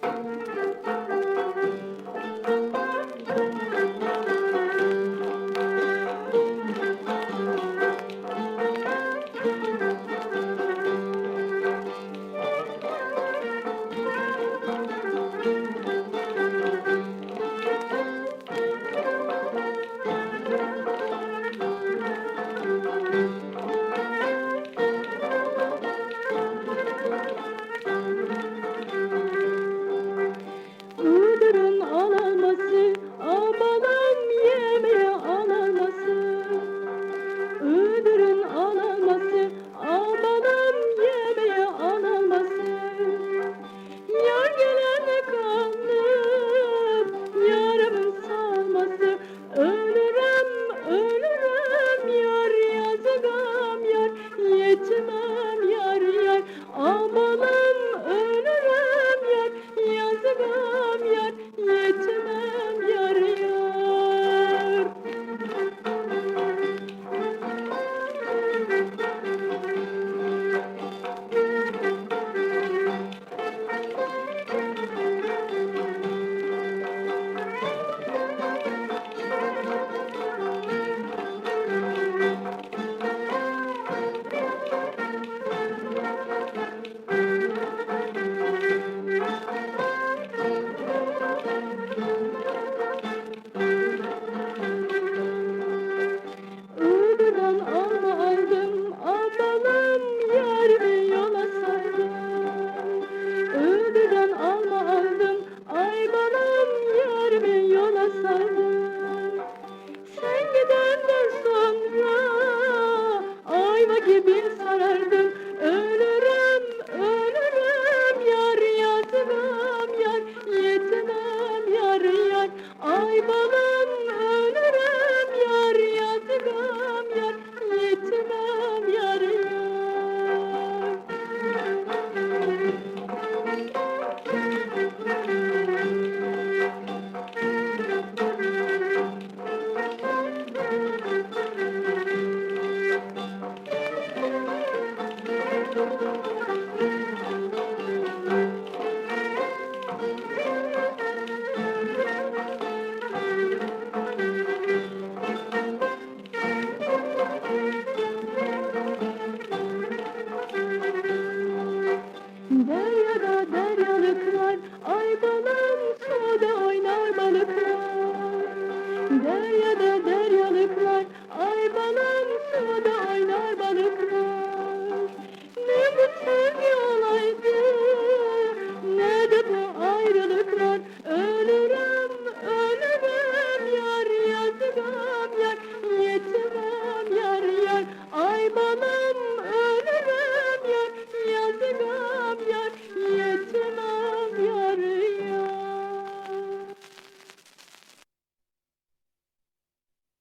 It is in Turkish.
Música Lord. dalım suda oynar balıklar Deryada da